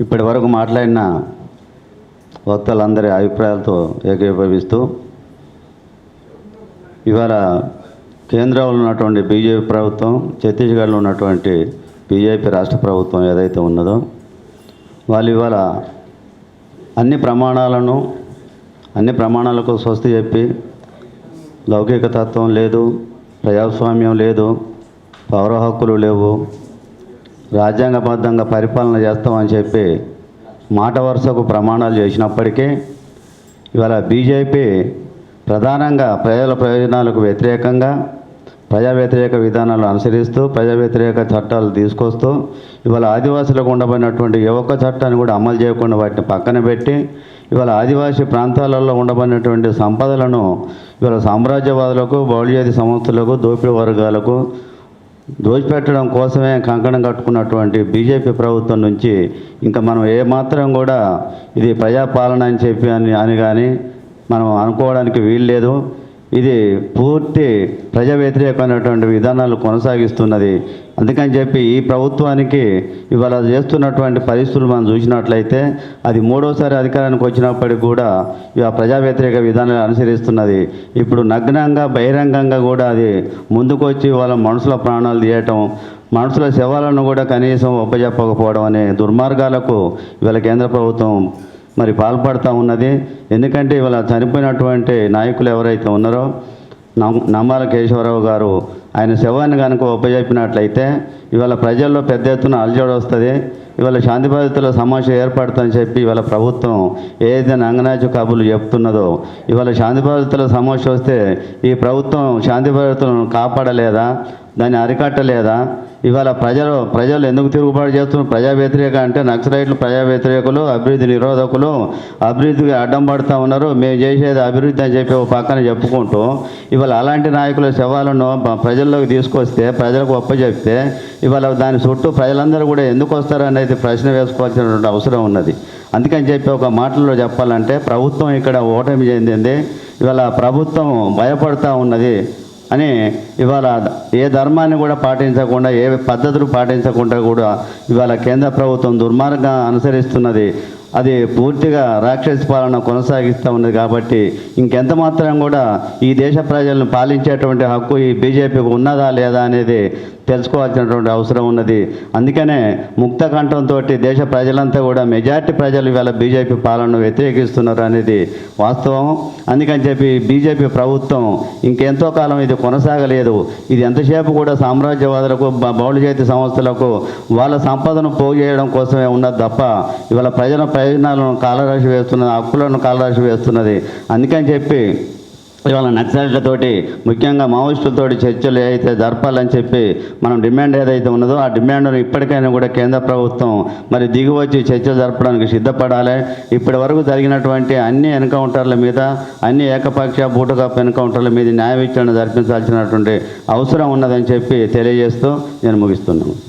ఇప్పటి వరకు మాట్లాడిన వక్తలందరి అభిప్రాయాలతో ఏకీభవిస్తూ ఇవాళ కేంద్రంలో ఉన్నటువంటి బీజేపీ ప్రభుత్వం ఛత్తీస్గఢ్లో ఉన్నటువంటి బీజేపీ రాష్ట్ర ప్రభుత్వం ఏదైతే ఉన్నదో వాళ్ళు ఇవాళ అన్ని ప్రమాణాలను అన్ని ప్రమాణాలకు స్వస్తి చెప్పి లౌకిక తత్వం లేదు ప్రజాస్వామ్యం లేదు పౌర హక్కులు లేవు రాజ్యాంగబద్ధంగా పరిపాలన చేస్తామని చెప్పి మాట వరుసకు ప్రమాణాలు చేసినప్పటికీ ఇవాళ బీజేపీ ప్రధానంగా ప్రజల ప్రయోజనాలకు వ్యతిరేకంగా ప్రజా వ్యతిరేక విధానాలు అనుసరిస్తూ ప్రజా వ్యతిరేక చట్టాలు తీసుకొస్తూ ఇవాళ ఆదివాసులకు ఉండబడినటువంటి ఏ ఒక్క చట్టాన్ని కూడా అమలు చేయకుండా వాటిని పక్కన పెట్టి ఇవాళ ఆదివాసీ ప్రాంతాలలో ఉండబడినటువంటి సంపదలను ఇవాళ సామ్రాజ్యవాదులకు బౌళజాతి సంస్థలకు దోపిడీ వర్గాలకు దోచిపెట్టడం కోసమే కంకణం కట్టుకున్నటువంటి బీజేపీ ప్రభుత్వం నుంచి ఇంకా మనం ఏమాత్రం కూడా ఇది ప్రజాపాలన అని చెప్పి అని అని కానీ మనం అనుకోవడానికి వీలు లేదు ఇది పూర్తి ప్రజా వ్యతిరేకమైనటువంటి విధానాలు కొనసాగిస్తున్నది. అందుకని చెప్పి ఈ ప్రభుత్వానికి ఇవాళ చేస్తున్నటువంటి పరిస్థితులు మనం చూసినట్లయితే అది మూడోసారి అధికారానికి వచ్చినప్పటికీ కూడా ఇక ప్రజా వ్యతిరేక విధానాలు అనుసరిస్తున్నది. ఇప్పుడు నగ్నంగా బహిరంగంగా కూడా అది ముందుకొచ్చి వాళ్ళ మనుషుల ప్రాణాలు తీయటం మనుషుల శవాలను కూడా కనీసం ఒప్పజెప్పకపోవడం అనే దుర్మార్గాలకు ఇవాళ కేంద్ర ప్రభుత్వం మరి పాల్పడుతూ ఉన్నది. ఎందుకంటే ఇవాళ చనిపోయినటువంటి నాయకులు ఎవరైతే ఉన్నారో నమ్మాల కేశవరావు గారు ఆయన శవాన్ని కనుక ఉపజెప్పినట్లయితే ఇవాళ ప్రజల్లో పెద్ద ఎత్తున అలజడి వస్తుంది. ఇవాళ శాంతి బాధితుల సమస్య ఏర్పడుతుందని చెప్పి ఇవాళ ప్రభుత్వం ఏదైతే నంగనాచు కబుర్లు చెప్తున్నదో ఇవాళ శాంతి బాధితుల సమస్య వస్తే ఈ ప్రభుత్వం శాంతి బాధితులను కాపాడలేదా? దాన్ని అరికట్టలేదా? ఇవాళ ప్రజలు ప్రజలు ఎందుకు తిరుగుబాటు చేస్తున్నారు? ప్రజా వ్యతిరేక అంటే నక్సలైట్లు ప్రజా వ్యతిరేకులు అభివృద్ధి నిరోధకులు అభివృద్ధికి అడ్డం పడుతూ ఉన్నారు. మేము చేసేది అభివృద్ధి అని చెప్పి ఒక పక్కన చెప్పుకుంటూ ఇవాళ అలాంటి నాయకుల శవాలను ప్రజల్లోకి తీసుకొస్తే ప్రజలకు ఒప్పచెప్తే ఇవాళ దాని చుట్టూ ప్రజలందరూ కూడా ఎందుకు వస్తారనేది అనేది ప్రశ్న వేసుకోవాల్సినటువంటి అవసరం ఉన్నది. అందుకని చెప్పి ఒక మాటల్లో చెప్పాలంటే ప్రభుత్వం ఇక్కడ ఓటమి చెందింది ఇవాళ ప్రభుత్వం భయపడుతూ ఉన్నది అని ఇవాళ ఏ ధర్మాన్ని కూడా పాటించకుండా ఏ పద్ధతులు పాటించకుండా కూడా ఇవాళ కేంద్ర ప్రభుత్వం దుర్మార్గం అనుసరిస్తున్నది. అది పూర్తిగా రాక్షస పాలన కొనసాగిస్తూ ఉన్నది కాబట్టి ఇంకెంత మాత్రం కూడా ఈ దేశ ప్రజలను పాలించేటువంటి హక్కు ఈ బీజేపీకి ఉన్నదా లేదా అనేది తెలుసుకోవాల్సినటువంటి అవసరం ఉన్నది. అందుకనే ముక్త కంఠంతో దేశ ప్రజలంతా కూడా మెజార్టీ ప్రజలు ఇవాళ బీజేపీ పాలనను వ్యతిరేకిస్తున్నారు అనేది వాస్తవం. అందుకని చెప్పి బీజేపీ ప్రభుత్వం ఇంకెంతో కాలం ఇది కొనసాగలేదు. ఇది ఎంతసేపు కూడా సామ్రాజ్యవాదులకు బ- చేతి సంస్థలకు వాళ్ళ సంపదను పోగు చేయడం కోసమే ఉన్నది తప్ప ఇవాళ ప్రజల ప్రయోజనాలను కాలరాశి వేస్తున్నది హక్కులను కాలరాశి వేస్తున్నది. అందుకని చెప్పి ఇవాళ నక్సలైట్లతోటి ముఖ్యంగా మావోయిస్టులతోటి చర్చలు ఏదైతే జరపాలని చెప్పి మనం డిమాండ్ ఏదైతే ఉన్నదో ఆ డిమాండ్ను ఇప్పటికైనా కూడా కేంద్ర ప్రభుత్వం మరి దిగి వచ్చి చర్చలు జరపడానికి సిద్ధపడాలి. ఇప్పటి వరకు జరిగినటువంటి అన్ని ఎన్కౌంటర్ల మీద అన్ని ఏకపక్ష బూటకప్ ఎన్కౌంటర్ల మీద న్యాయ విచారణ జరిపించాల్సినటువంటి అవసరం ఉన్నదని చెప్పి తెలియజేస్తూ నేను ముగిస్తున్నాను.